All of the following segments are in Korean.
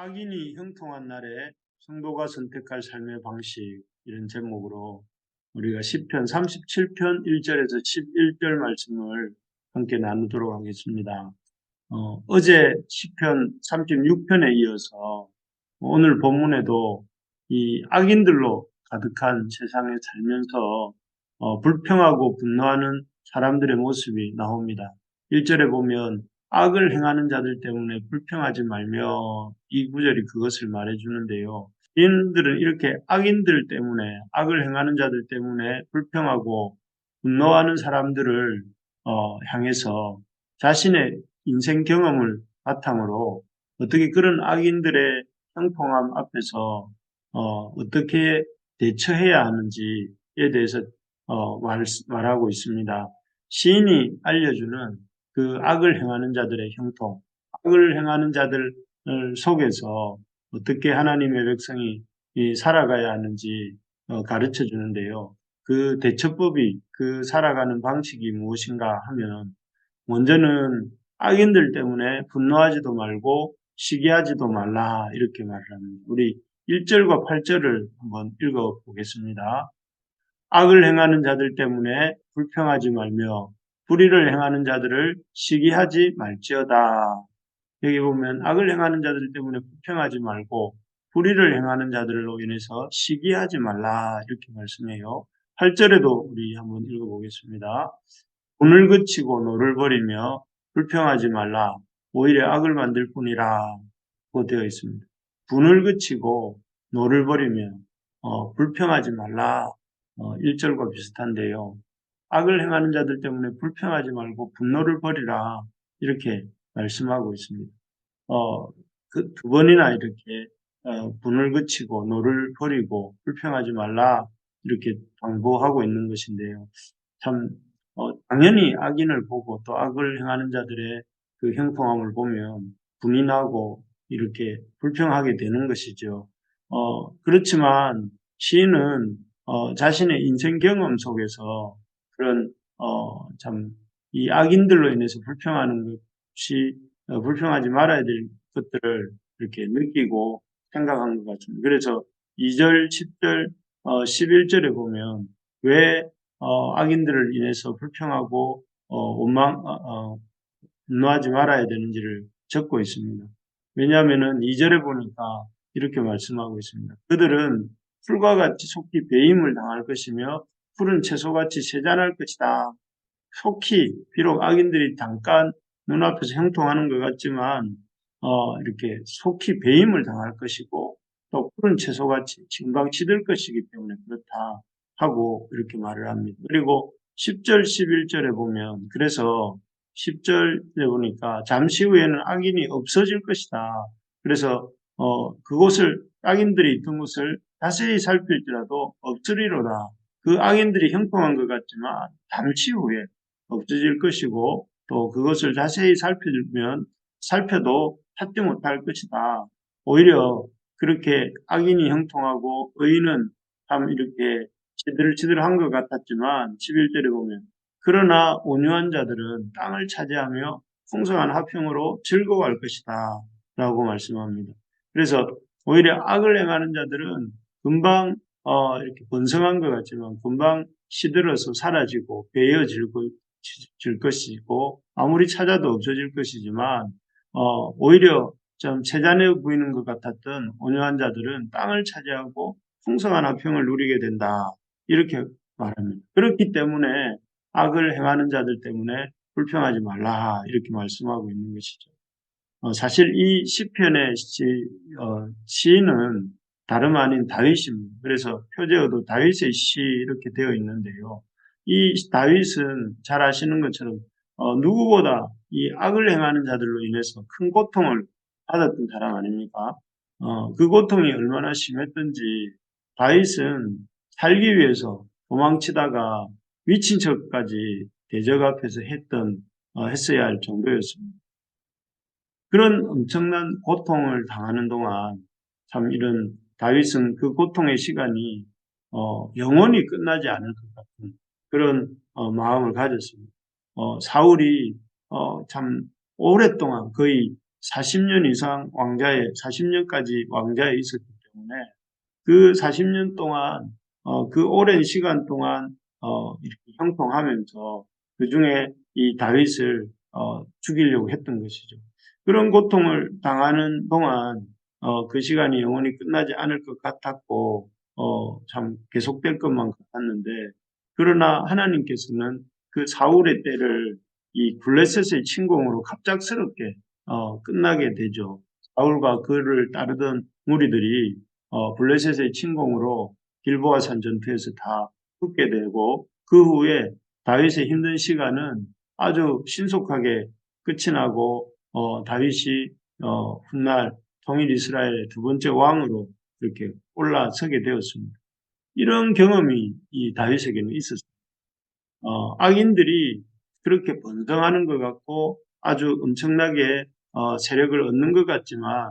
악인이 형통한 날에 성도가 선택할 삶의 방식 이런 제목으로 우리가 10편 37편 1절에서 11절 말씀을 함께 나누도록 하겠습니다. 어, 제 10편 36편에 이어서 오늘 본문에도 이 악인들로 가득한 세상에 살면서 어, 불평하고 분노하는 사람들의 모습이 나옵니다. 1절에 보면 악을 행하는 자들 때문에 불평하지 말며 이 구절이 그것을 말해주는데요. 인들은 이렇게 악인들 때문에 악을 행하는 자들 때문에 불평하고 분노하는 사람들을 어, 향해서 자신의 인생 경험을 바탕으로 어떻게 그런 악인들의 형통함 앞에서 어, 떻게 대처해야 하는지에 대해서 어, 말, 말하고 있습니다. 시인이 알려주는 그 악을 행하는 자들의 형통, 악을 행하는 자들 속에서 어떻게 하나님의 백성이 살아가야 하는지 어, 가르쳐 주는데요. 그 대처법이 그 살아가는 방식이 무엇인가 하면 먼저는 악인들 때문에 분노하지도 말고 시기하지도 말라 이렇게 말을 합니다. 우리 1절과 8절을 한번 읽어 보겠습니다. 악을 행하는 자들 때문에 불평하지 말며 불의를 행하는 자들을 시기하지 말지어다. 여기 보면 악을 행하는 자들 때문에 불평하지 말고 불의를 행하는 자들로 인해서 시기하지 말라 이렇게 말씀해요. 8절에도 우리 한번 읽어보겠습니다. 분을 그치고 노를 버리며 불평하지 말라 오히려 악을 만들 뿐이라 고 되어 있습니다. 분을 그치고 노를 버리며 어, 불평하지 말라 어, 1절과 비슷한데요. 악을 행하는 자들 때문에 불평하지 말고 분노를 버리라 이렇게 말씀하고 있습니다. 어, 그 두 번이나 이렇게 어, 분을 그치고 노를 버리고 불평하지 말라 이렇게 당부하고 있는 것인데요. 참 어, 당연히 악인을 보고 또 악을 행하는 자들의 그 형통함을 보면 분이 나고 이렇게 불평하게 되는 것이죠. 어, 그렇지만 시인은 어, 자신의 인생 경험 속에서 그런 어, 참 이 악인들로 인해서 불평하는 것이 어, 불평하지 말아야 될 것들을 이렇게 느끼고 생각한 것 같습니다. 그래서 2절, 10절, 어, 11절에 보면 왜 어, 악인들을 인해서 불평하고 어, 원망, 어, 어, 분노하지 말아야 되는지를 적고 있습니다. 왜냐하면은 2절에 보니까 이렇게 말씀하고 있습니다. 그들은 풀과 같이 속히 배임을 당할 것이며 푸른 채소같이 세잔할 것이다. 속히 비록 악인들이 잠깐 눈앞에서 형통하는 것 같지만 어, 이렇게 속히 배임을 당할 것이고 또 푸른 채소같이 금방 치들 것이기 때문에 그렇다 하고 이렇게 말을 합니다. 그리고 10절, 11절에 보면 그래서 10절에 보니까 잠시 후에는 악인이 없어질 것이다. 그래서 어, 그곳을 악인들이 있던 곳을 자세히 살필지라도 없으리로다. 그 악인들이 형통한 것 같지만 잠시 후에 없어질 것이고 또 그것을 자세히 살펴주면 살펴도 찾지 못할 것이다. 오히려 그렇게 악인이 형통하고 의인은 참 이렇게 치들치들한 것 같았지만 11절에 보면 그러나 온유한 자들은 땅을 차지하며 풍성한 화평으로 즐거워할 것이다. 라고 말씀합니다. 그래서 오히려 악을 행하는 자들은 금방 어, 이렇게 번성한 것 같지만 금방 시들어서 사라지고 베어질 것이고 아무리 찾아도 없어질 것이지만 어, 오히려 좀 채잔해 보이는 것 같았던 온유한 자들은 땅을 차지하고 풍성한 화평을 누리게 된다. 이렇게 말합니다. 그렇기 때문에 악을 행하는 자들 때문에 불평하지 말라 이렇게 말씀하고 있는 것이죠. 어, 사실 이 시편의 시, 어, 시인은 다름 아닌 다윗입니다. 그래서 표제어도 다윗의 시 이렇게 되어 있는데요. 이 다윗은 잘 아시는 것처럼 어, 누구보다 이 악을 행하는 자들로 인해서 큰 고통을 받았던 사람 아닙니까? 어, 그 고통이 얼마나 심했던지 다윗은 살기 위해서 도망치다가 미친 척까지 대적 앞에서 했던 어, 했어야 할 정도였습니다. 그런 엄청난 고통을 당하는 동안 참 이런 다윗은 그 고통의 시간이 어, 영원히 끝나지 않을 것 같은 그런 어, 마음을 가졌습니다. 어, 사울이 어, 참 오랫동안 거의 40년 이상 왕자에 40년까지 왕자에 있었기 때문에 그 40년 동안 어, 그 오랜 시간 동안 어, 이렇게 형통하면서 그 중에 이 다윗을 어, 죽이려고 했던 것이죠. 그런 고통을 당하는 동안 어, 그 시간이 영원히 끝나지 않을 것 같았고 어, 참 계속될 것만 같았는데 그러나 하나님께서는 그 사울의 때를 이 블레셋의 침공으로 갑작스럽게 어, 끝나게 되죠. 사울과 그를 따르던 무리들이 어, 블레셋의 침공으로 길보아 산 전투에서 다 죽게 되고 그 후에 다윗의 힘든 시간은 아주 신속하게 끝이 나고 어, 다윗이 어, 훗날 통일 이스라엘의 두 번째 왕으로 이렇게 올라서게 되었습니다. 이런 경험이 이 다윗에게는 있었습니다. 어, 악인들이 그렇게 번성하는 것 같고 아주 엄청나게 어, 세력을 얻는 것 같지만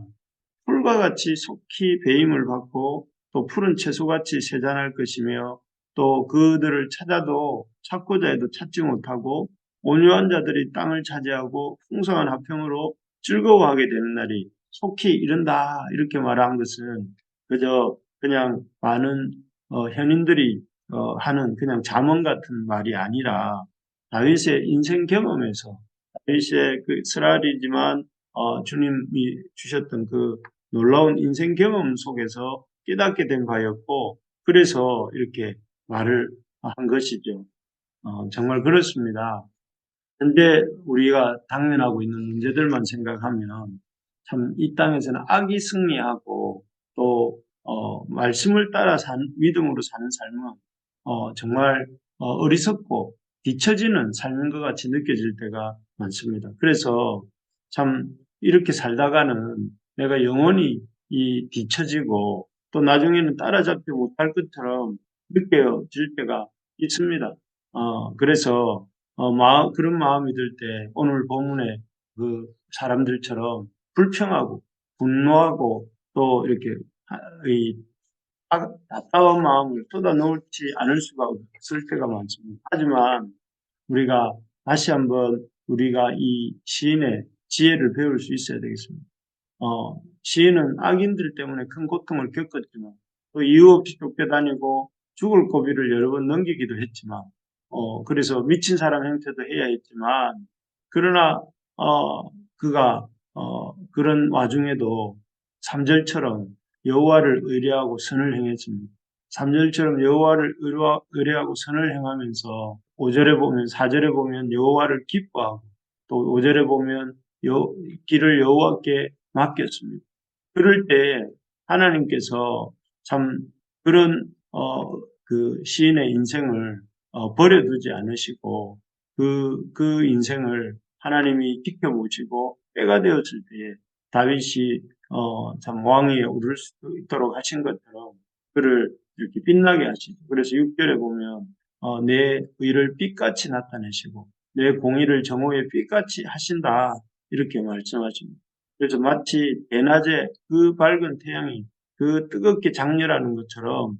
풀과 같이 속히 배임을 받고 또 푸른 채소같이 세잔할 것이며 또 그들을 찾아도 찾고자 해도 찾지 못하고 온유한 자들이 땅을 차지하고 풍성한 화평으로 즐거워하게 되는 날이 속히 이른다 이렇게 말한 것은 그저 그냥 많은 어, 현인들이 어, 하는 그냥 자문 같은 말이 아니라 다윗의 인생 경험에서 다윗의 그 스라리지만 어, 주님이 주셨던 그 놀라운 인생 경험 속에서 깨닫게 된 바였고 그래서 이렇게 말을 한 것이죠. 어, 정말 그렇습니다. 현재 우리가 당면하고 있는 문제들만 생각하면 참 이 땅에서는 악이 승리하고 또 어, 말씀을 따라 산, 믿음으로 사는 삶은 어, 정말 어, 리석고 뒤처지는 삶인 것 같이 느껴질 때가 많습니다. 그래서 참 이렇게 살다가는 내가 영원히 이 뒤처지고 또 나중에는 따라잡지 못할 것처럼 느껴질 때가 있습니다. 어, 그래서 어, 마, 그런 마음이 들 때 오늘 본문의 그 사람들처럼 불평하고 분노하고 또 이렇게 이 답답한 마음을 쏟아놓지 않을 수가 없을 때가 많습니다. 하지만 우리가 다시 한번 우리가 이 시인의 지혜를 배울 수 있어야 되겠습니다. 어, 시인은 악인들 때문에 큰 고통을 겪었지만 또 이유 없이 쫓겨다니고 죽을 고비를 여러 번 넘기기도 했지만 어, 그래서 미친 사람 형태도 해야 했지만 그러나 어, 그가 어, 그런 와중에도 3절처럼 여호와를 의뢰하고 선을 행했습니다. 3절처럼 여호와를 의뢰하고 선을 행하면서 5절에 보면 4절에 보면 여호와를 기뻐하고 또 5절에 보면 여, 길을 여호와께 맡겼습니다. 그럴 때 하나님께서 참 그런 어, 그 시인의 인생을 어, 버려두지 않으시고 그, 그 인생을 하나님이 지켜보시고 때가 되었을 때에 다윗이 어, 참 왕위에 오를 수 있도록 하신 것처럼 그를 이렇게 빛나게 하시죠. 그래서 6절에 보면 어, 내 의를 빛같이 나타내시고 내 공의를 정오의 빛같이 하신다 이렇게 말씀하십니다. 그래서 마치 대낮에 그 밝은 태양이 그 뜨겁게 장렬하는 것처럼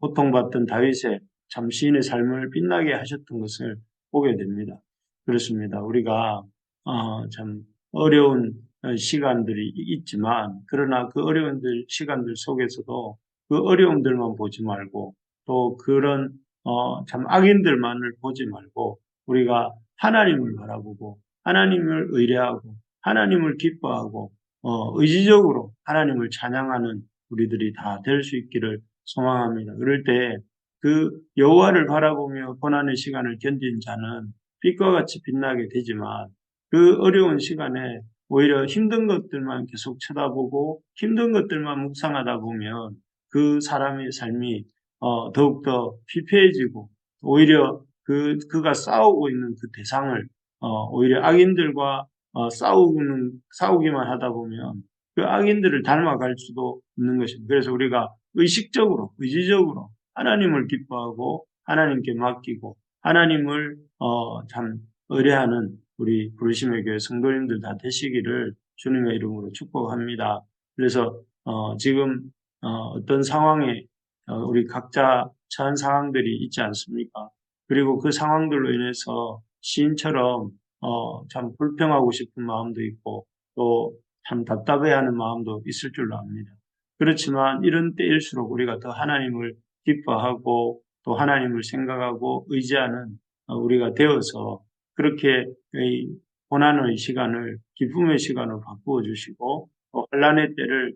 고통받던 다윗의 참 시인의 삶을 빛나게 하셨던 것을 보게 됩니다. 그렇습니다. 우리가 어, 참 어려운 시간들이 있지만 그러나 그 어려운 시간들 속에서도 그 어려움들만 보지 말고 또 그런 어, 참 악인들만을 보지 말고 우리가 하나님을 바라보고 하나님을 의뢰하고 하나님을 기뻐하고 어, 의지적으로 하나님을 찬양하는 우리들이 다 될 수 있기를 소망합니다. 그럴 때 그 여호와를 바라보며 고난의 시간을 견딘 자는 빛과 같이 빛나게 되지만 그 어려운 시간에 오히려 힘든 것들만 계속 쳐다보고 힘든 것들만 묵상하다 보면 그 사람의 삶이 어, 더욱더 피폐해지고 오히려 그 그가 싸우고 있는 그 대상을 어, 오히려 악인들과 어, 싸우는 싸우기만 하다 보면 그 악인들을 닮아갈 수도 있는 것입니다. 그래서 우리가 의식적으로 의지적으로 하나님을 기뻐하고 하나님께 맡기고 하나님을 어, 참 의뢰하는 우리 부르심의 교회 성도님들 다 되시기를 주님의 이름으로 축복합니다. 그래서 어, 지금 어, 떤 상황에 어, 우리 각자 처한 상황들이 있지 않습니까? 그리고 그 상황들로 인해서 시인처럼 어, 참 불평하고 싶은 마음도 있고 또 참 답답해하는 마음도 있을 줄로 압니다. 그렇지만 이런 때일수록 우리가 더 하나님을 기뻐하고 또 하나님을 생각하고 의지하는 어, 우리가 되어서 그렇게 이 고난의 시간을 기쁨의 시간으로 바꾸어 주시고 또 환란의 때를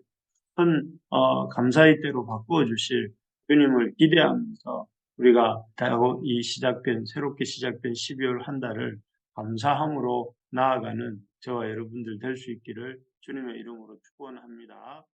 큰 어, 감사의 때로 바꾸어 주실 주님을 기대하면서 우리가 이 시작된 새롭게 시작된 12월 한 달을 감사함으로 나아가는 저와 여러분들 될 수 있기를 주님의 이름으로 축원합니다.